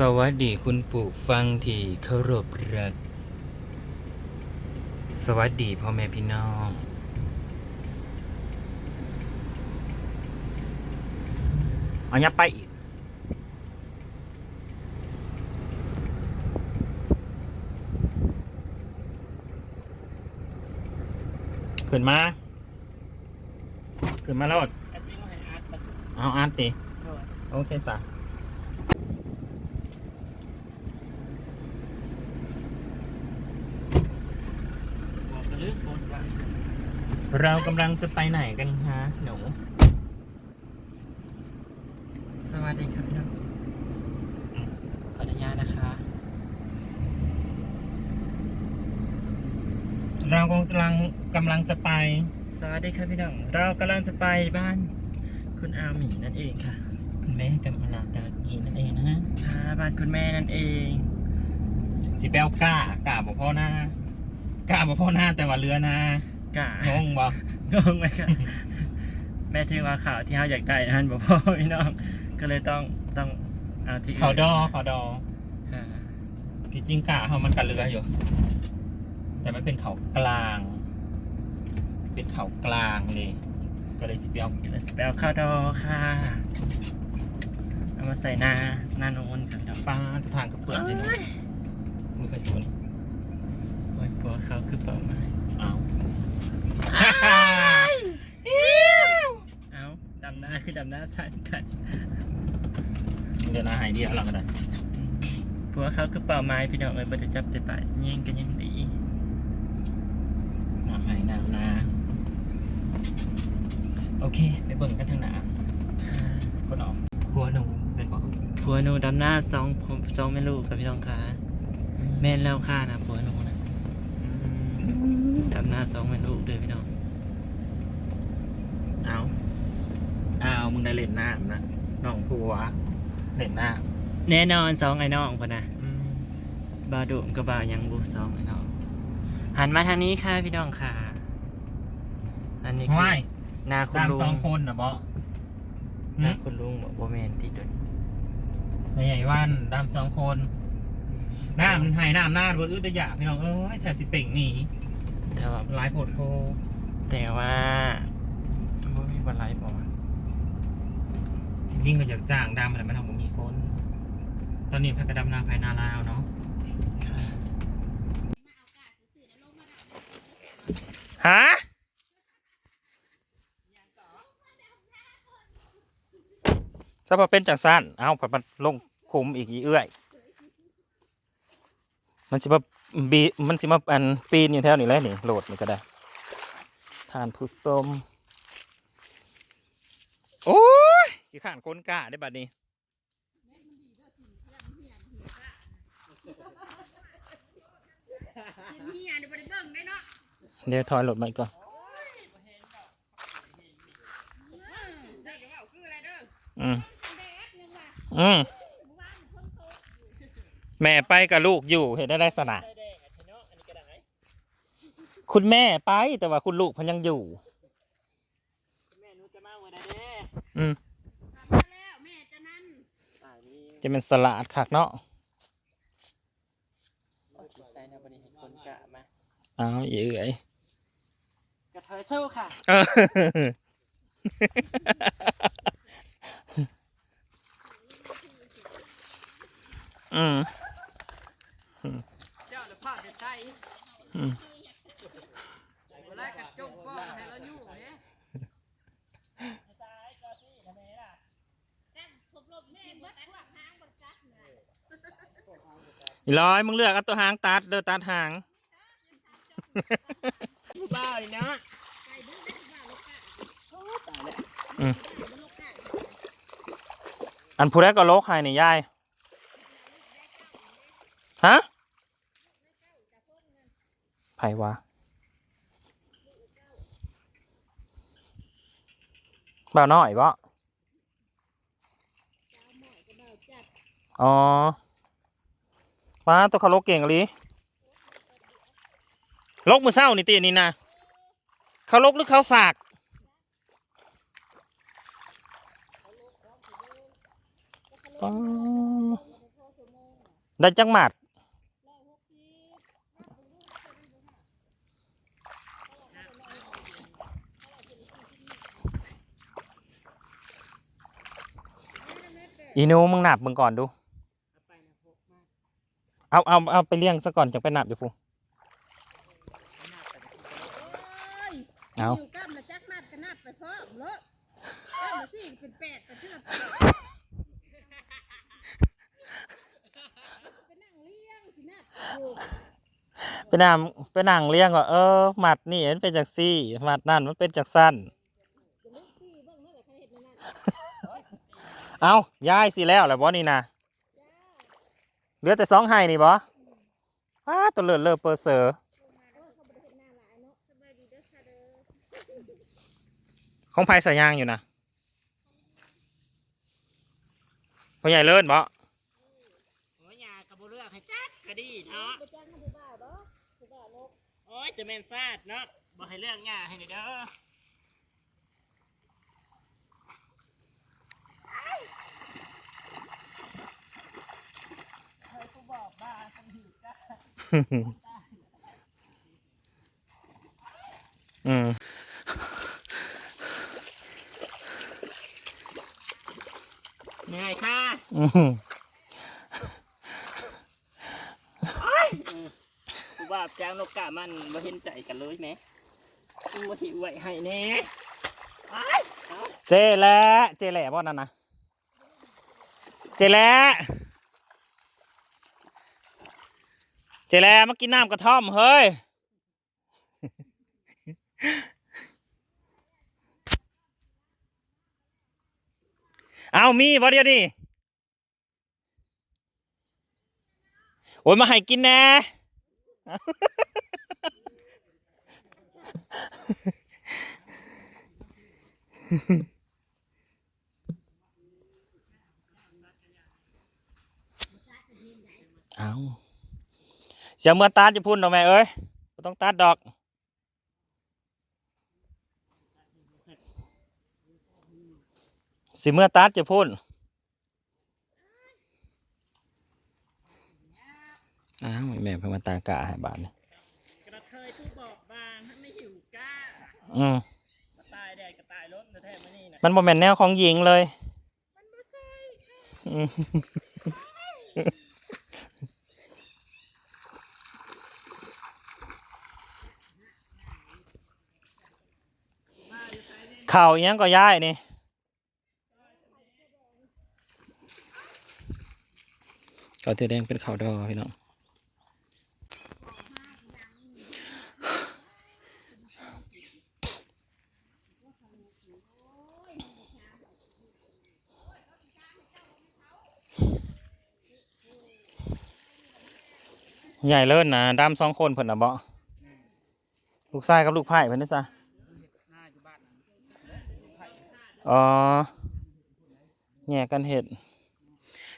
สวัสดีคุณปู่ฟังที่เคารพรัก สวัสดีพ่อแม่พี่น้อง เอายับไปอีก ขึ้นมา ขึ้นมาแล้วเอาอาร์ตติโอเคสะ เรากำลังจะไปไหนกันฮะหนูสวัสดีครับพี่น้องขออนุญาตนะคะ เรากำลังกำลังจะไป สวัสดีครับพี่น้อง เรากำลังจะไปบ้าน คุณอาหมีนั่นเองค่ะ คุณแม่กำลังจะกินนั่นเองนะฮะค่ะบ้านคุณแม่นั่นเอง สิแปลวกล้ากล้าบอกพ่อหน้ากล้าบอกพ่อหน้าแต่ว่าเรือนะ กะงงบ่งงไหมครับแม่ที่ว่าข่าวที่เขาอยากได้นั่นบอกพ่อพี่น้อง ก็เลยต้องต้องเอาที่เขาดอเขาดอค่ะที่จริงกล้าเขามันกันเรืออยู่ แต่มันเป็นเขากลาง เป็นเขากลางเลยก็เลยสิแปลวสเปลข้าวดอค่ะเอามาใส่หน้าหน้าโน้นครับพี่น้องปลาทางกระเปื่อนเลยเนาะมือไปสูนี่โอ้ยผัวเขาคือเป่าไม้ เอา เอา ดำหน้าคือดำหน้าสั้นกันเดี๋ยวนะหายเดียวหลังกันได้ผัวเขาคือเป่าไม้พี่น้องเอ้ยบ่ได้จับได้ไปเยี่ยงกันยังดีน้ำหายน้ำนาโอเค ไปเบิ่งกันทางหนาค่ะคนออกหัวหนูเป็นบอกผัวหนูดำหน้าสองผมสองแม่ลูกครับพี่น้องค่ะแม่นแล้วค่ะนะผัวหนูนะดำหน้าสองแม่ลูกเด้อพี่น้องเอาเอามึงได้เล่นน้ำนะน้องผัวเล่นน้แน่นอนสองไอ้น้องพอนะำอืมบาดุมกับบายังบุสองไอ้น้องหันมาทางนี้ค่ะพี่น้องค่ะ อันนี้คือไม่หนาคุณตามลุสองงคนนะบอหนาคุณลุงบอกว่าแมนที่ตัวไม่ใหญ่วันตามสองคนน้ำมันหายน้ำหน้าบนอึดอยากพี่น้องเอ้ยแถบสิเป่งหนีแต่ว่าหลายโผดโพแต่ว่าบ่มีบันไลบอก ที่จริงก็อยากจ้างดำแต่ไม่ทำผมมีคน ตอนนี้พักกระดำนาภายนาลาวเนาะฮะถ้าพอเป็นจังสั้นเอาพอมันลงคุมอีกอีเอื้อย มันสิมาบีมันสิมาอันปีนอยู่แถวนี้แล้วนี่โหลดนี่ก็ได้ทานผู้ชมโอ้ ขี้ข้านคนกล้าได้บัดนี้กินเฮียเดี๋ยวบ่ได้เบิ่งได้เนาะเดี๋ยวถอยรถมาอีกก่อนได้ก็ว่าคืออะไรเด้ออืมแดดยังว่าอืมหมู่บ้านเพิ่นโตแม่ไปกับลูกอยู่เห็นได้ได้สนะคุณแม่ไปแต่ว่าคุณลูกเพันยังอยู่แม่หนูจะมาวันใดเด้อืม มาแล้วแม่จะนั่น จะเป็นสลัดคักเนาะเอาอีเอ๋ยกระเทยสู้ค่ะเอออืมเจ้าน่ะพาจะใช้อืม เวลากระจงฟ้องให้เราอยู่เด้แต่สมรบแม่บ่ตัดหางบ่จักนะ อีร้อยมึงเลือกเอาตัวหางตัดเด้อตัดหางบ้าเลยนะอันผู้แรกก็โลกใครนี่ยายฮะไผวะบ่าวน้อยบ่อ๋อ มาตัวเขาลกเก่งอะลิโลกมือเศร้านี่ตีนี่นะเขาลกหรือเขาสากป้าได้จังหมัดอีนูมึงหนับมึงก่อนดู เอาเอาเอาไปเลี้ยงซะก่อนจะไปหนับอยู่พูเอาอยู่กับมาจักนัดกันนัดไปพร้อมเลยเอามาสิเป็นแปดเป็นเชื่อไปนั่งเลี้ยงสินัดอยู่ไปนำไปนั่งเลี้ยงว่าเออหมัดนี่มันเป็นจากซี่หมัดนั่นมันเป็นจากสั้นจะลุกที่เบิ่งเมื่อไหร่ใครเห็นในนั้นเอาย้ายสิแล้วแหละบอนี่นะ เหลือแต่สองไห้นี่บออ้าตัวเลือเลือเปอร์เซอร์โอ้เขายเนาะสบายดีเด้อค่ะเด้อของไผ่สายยางอยู่นะพ่อใหญ่เลิศบอโอ้ยยากระบุเลือกให้จัดก็ดีเนาะบ่จ้างให้ผู้บ่าวบ่ผู้บ่าวนกโอ้ยจะแม่นฟาดเนาะบอกให้เลือกยาให้หน่อยเด้อ อืมเหนื่อยค่ะอืมกูว่าจ้างนกกะมันมาเห็นใจกันเลยไหมกูมาหิวไว้ให้แน่อ้ายเอาเจแหล้วเจแหล่บ่นั่นนะเจแหล้วเจแหล่มากินน้ำกระท่อมเฮ้ย เอามีบ่เดียวนี่โอ้ยมาให้กินแน่เอา สียเมื่อตัดจะพุ่นดอกแม่เอ้ยต้องตัดดอก สิเมื่อตัดจะพุ่นอ้าวแม่เพิ่งมาตากะให้บาทนี่กระเทยผู้บอกบางถ้าไม่หิวก้าอืมมาตายแดดก็ตายรถแท้ๆมานี่นะมันบ่แม่นแนวของหญิงเลยอืม ข่าวอิหยังก็ย้ายนี่ข้าวเตือแดงเป็นข้าวดอพี่น้องใหญ่เลิศนะดำสองคนเพิ่นน่ะบ่ลูกชายกับลูกไผ่เพิ่นนี่จ้ะ อ๋อแยกกันเห็ด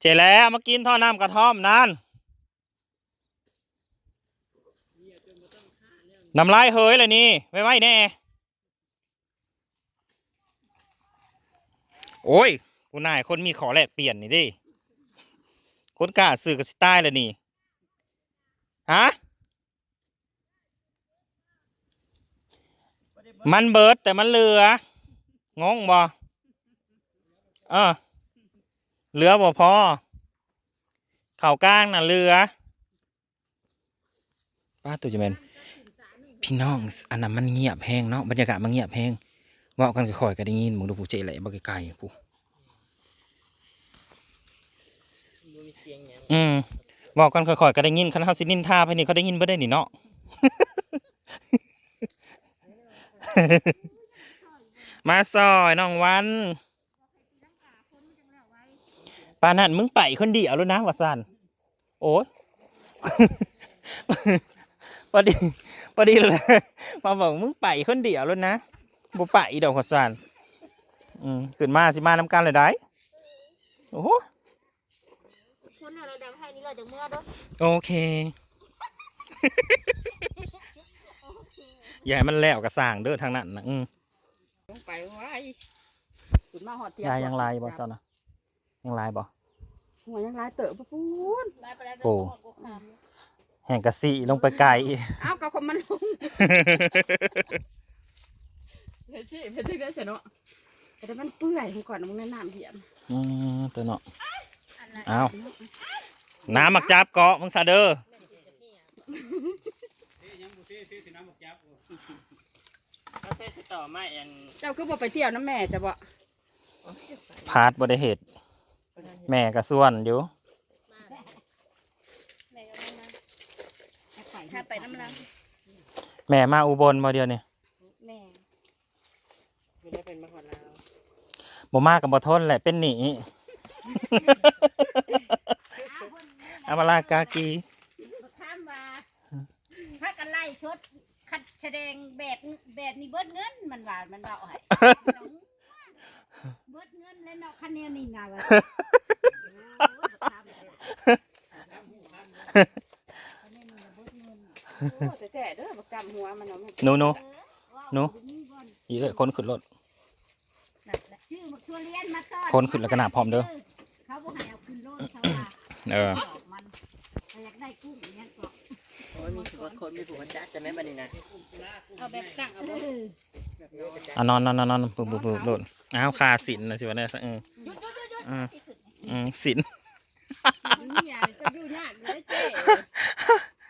เจ๋แล้วมากินท่อน้ำกระท่อมนั่นน้ำลายเฮยเลยนี่ไว้ไหวแน่ โอ้ยกูนายคนมีขอแหลกเปลี่ยนนี่ดิ คนกล้าซื้อกับสไตล์เลยนี่ ฮะ มันเบิดแต่มันเหลือ งงบ่เออเหลือบ่พอเข่ากลางน่ะเหลือป้าตัวจะเป็นพี่น้องอันนั้นมันเงียบแห้งเนาะบรรยากาศมันเงียบแห้งว่ากันค่อยๆก็ได้ยินมึงดูผู้เจ๋ไหลบ่ไกลๆผู้อืมบอกกันค่อยๆก็ได้ยินคันเฮาสินินทาไปนี่เขาได้ยินบ่ได้นี่เนาะ มาซอยน้องวันปานนั้นมึงไปคนเดียวแล้วนะว่าซั่นโอ้ยพอดีพอดีเลยมาบอกมึงไปคนเดียวแล้วนะบ่ไปดอกว่าซั่นอืมขึ้นมาสิมานำกันเลยได้โอ้โหคนอะไรดังให้นี่เราจะเมื่อเด้อโอเคอย่าให้มันแล้วกระสร้างเด้อทางนั้นนะอืม ลงไปไว้ขึ้นมาหอดเตียงยายยังลายบ่เจ้านะยังลายบ่หัวยังร้ายเต๋อปะพูนได้ไปแล้วโอ้แห่งกะสีลงไปไกลเอ้าวก็คนมันลงเฮ้ยสิเพิ่นถึงได้เสียเนาะแต่มันเปื่อยให้ก่อนมึงแนะนำเหียมอืมตัวเนาะเอาน้ำหมักจับเกาะมึงซาเด้อ เขาใช้สต่อไม้อันเจ้าคือบ่ไปเที่ยวน้ำแม่แต่บ่พาดบ่ได้เหตุแม่ก็ส่วนอยู่ถ้าไปน้ำลังแม่มาอุบลมาเดียวนี่แม่ไม่ได้เป็นมะขวดลาวบ่มากับบ่ทนแหละเป็นหนี อามาลากากี ข้ามว่าถ้ากันไล่ชดคั ดแสดงแบบแบบนี้เบิดเงินมันว่ามันเบาให้เบิดเงินแล้วเนาะคะแนนนี่นะว่าโอ้แต่แต่เด้อบักจำหัวมันเนาะหนูหนูหนูอีเอ้ยคนขึ้นรถชื่อบักทัวเรียนมาต้อนคนขึ้นแล้วก็หนาพร้อมเด้อเขาบ่ให้เอาขึ้นรถเขาว่าเออ มีสุกคนมีผูกจักจะไม่บันนี้นะเอาแบบตั้งเอาบ่อะนอนนอนนอนนอนปุ๊บปุ๊บปุ๊บโลดอ้าวคาสินนะสิวะเนี่ยเออหยุดหยุดหยุดหยุดอืมที่สุดอืมสินนี่อย่าจะอยู่ยากเลยเจ้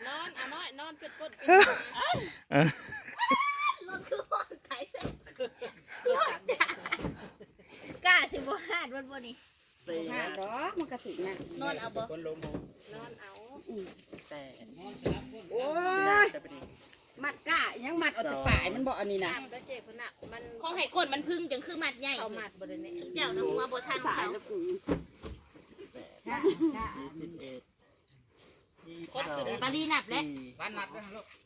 นอนอะน้อยนอนจดกดเออ รถคือว่าไถเส้นกล้าสิบ่ฮาดวันบ่นี่สี่หานะดอกมันกระสิน่ะนอนเอาบ่คนลมนอนเอาแต่โอ้ได้ ย จะไปดี มัดกะ ยังมัดเอาแต่ปลายมันบ่อันนี้นะน้ำก็เจ็บพุ่นน่ะมันของให้คนมันพึ่งจังคือมัดใหญ่เอามัดบ่ได้เนี่ยเจ้าน้ำหัวบ่ทันปลายเขาแล้วกูยี่สิบเอ็ดยี่สิบคนสอขึ้นงปารีนับแล้วสี่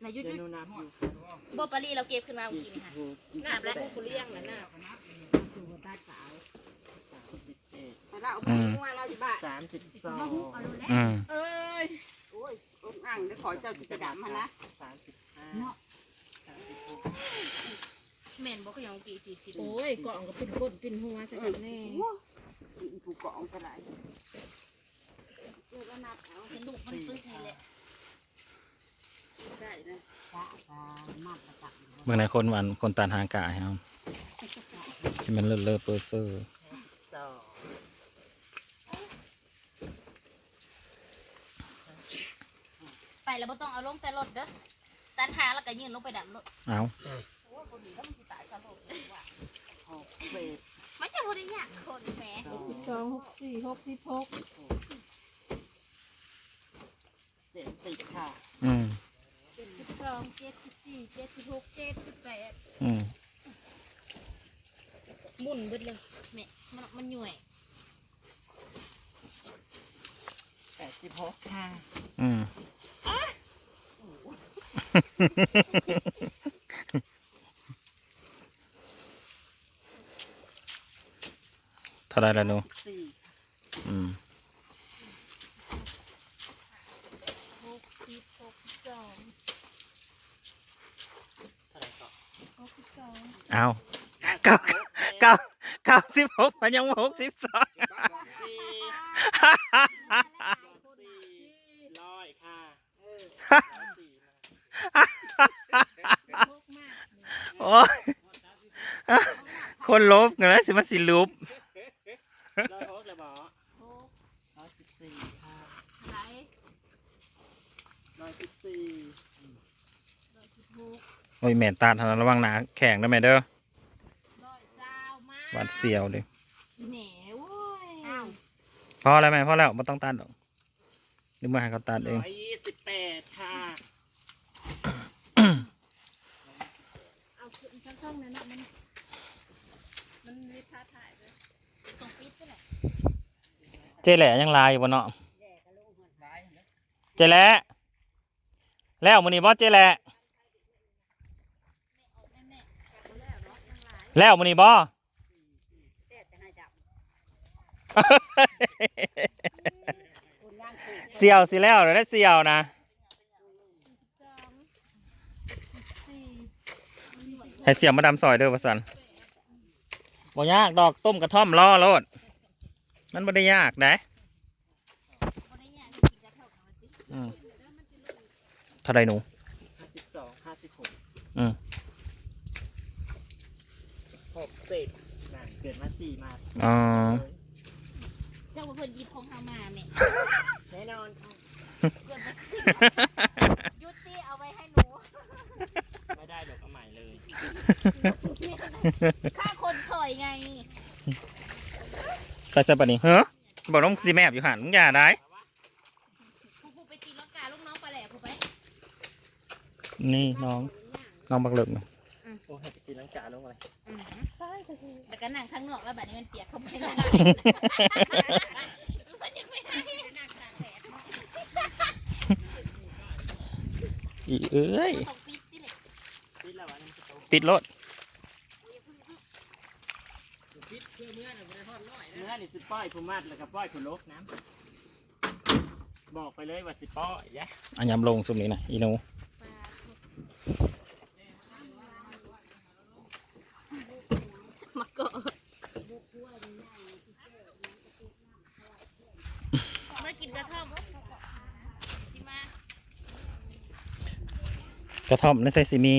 นายยุดเดี๋ยยุวดหนูนับอยู่บ่ปารีเราเก็บขึ้นมาเมื่อยี่กี้สินี่บค่ะหกนับแล้วกูเลี้ยงแล้วน่ะสิบเอ็ดแต่เราเอาไปหัวเราอยู่บ้านสามสิบสองอืมเอ้ยโอ้ยองอ่างได้ขอเจ้าจิตรดำมานะสามสิบห้า สามสิบหกแม่นบ่ก็ยังกี่สี่สิบโอ้ยกล่องก็เป็นก้นเป็นหัวสักแน่ผูกกองก็ได้เดี๋ยวก็นับเอาเห็นลูกมันปึ๊กนี่แหละได้นะเมื่อไหร่คนหวานคนตานหางกายครับที่มันเลิศเลิศเปอร์เซอร์สองไปแล้วบ่ต้องเอาลงแต่รถเด้อ ตันหาแล้วก็ยืนลงไปดับรถเอาหกเอ็ดมันจะบ่ได้ยากคนแหมสองสองหกสี่หกสิบหกเจ็ดสิบค่ะอืมเจ็ดสิบสองเจ็ดสิบสี่เจ็ดสิบหกเจ็ดสิบแปดอืมหมุนเบิดเลยแม่มันมันหน่วยแปดสิบหกค่ะอืม เท่าไรแล้วหนูสี่อืมหกสิบหกสิบสองเท่าไหร่ก่อนหกสิบสองเอาเก้าเก้าเก้าสิบหกมันยังหกสิบสอง สี่ร้อยค่ะร้อยสี่มา หกมาก โอ้ย คนลบเงินแล้วสิมันสิลุบร้อยหกเลยบอหกร้อยสิบสี่ค่ะไหลร้อยสิบสี่ร้อยสิบหกโอ้ยแม่นตาทางระวังหนาแข็งนะแม่เด้อร้อยเก้ามาหวานเสียวเลยแหมโว้ยอ้าวพอแล้วแม่พอแล้วไม่ต้องตัดหรอกเดี๋ยวมาให้เขาตัดเอง ร้อยยี่สิบแปดค่ะเอาขึ้นข้างๆนั่นน่ะมันมันมีท่าถ่ายเลยตรงปิดก็แหละ เจ๊แหล่ยังลายอยู่บนเนาะเจ๊แหล่แล้วมือนี้บอสเจ๊แหล่แม่แม่จับแล้วเนาะยังหลายแล้วมือนี้บอแต่จะให้จับคนย่างกูเสียวสิแล้วเดี๋ยวได้เสียวนะสองสี่ให้เสียวมาดำซอยเด้อประสันบ่ยากดอกต้มกระท่อมล่อโลด มันไม่ได้ยากได้อืมเท่าไรหนูห้าสิบสองห้าสิบหกอืมหกเศษนั่นเกิดมาสี่มาอ๋อเจ้าว่าเพิ่นหยิบของเฮามาแม่แน่นอนค่ะเกิดมายุติเอาไว้ให้หนู ไม่ได้ดอกเอาใหม่เลยค่าคนถอยไง ใส่ใส่ปะนี่เฮ้อบอกน้องซีแมบอยู่หันมึงอย่าได้กูกูไปตีลังกาลูกน้องไปแหละกูไปนี่น้องน้องบักเหลิกนะโอ้ยจะกินลังกาลงอะไรอือหือแต่ก็นั่งข้างนอกแล้วแบบนี้มันเปียกเข้าไปไม่ได้มันยังไม่ได้นั่งตากแดดอีเอ้ยต้องปิดสิเลยปิดแล้วอันนี้จะโตปิดรถ เนื้อนี่สิ ป้อยผู้มัดแล้วก็ป้อยผู้ลกน้ำบอกไปเลยว่าสิป้อยยะอันยำลงซุมนี้นะอีหนูมาเกาะเมื่อกินกระท่อมสิมากระท่อมในไซซิมี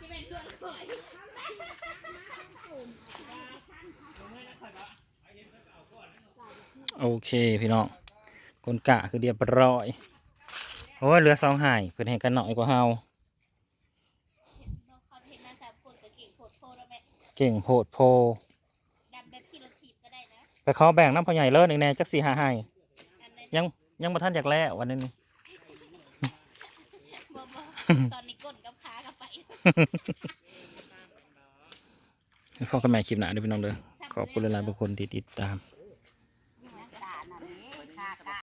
ที่เป็นส่วนเผย โอเคพี่น้องคนกะคือเรียบร้อยโอ้ยเหลือสองหายเพิ่นให้กันหน่อยกว่าเฮาคอนเทนต์นั้นสามคนกับเก่งโคตรโพแล้วแม่เก่งโพดโพดำแบบที่เราถีบก็ได้นะไปขอแบ่งน้ำพ่อใหญ่เลิศหนึ่งแน่จักสี่หาให้อันนั้นยังยังบ่ทันอยากแล้ววันนี้นี่บ่บ่ตอนนี้ก้นกับขากับไปพอกันใหม่คลิปหน้าเด้วยพี่น้องเด้อขอบคุณหลายๆทุกคนที่ติดตามเ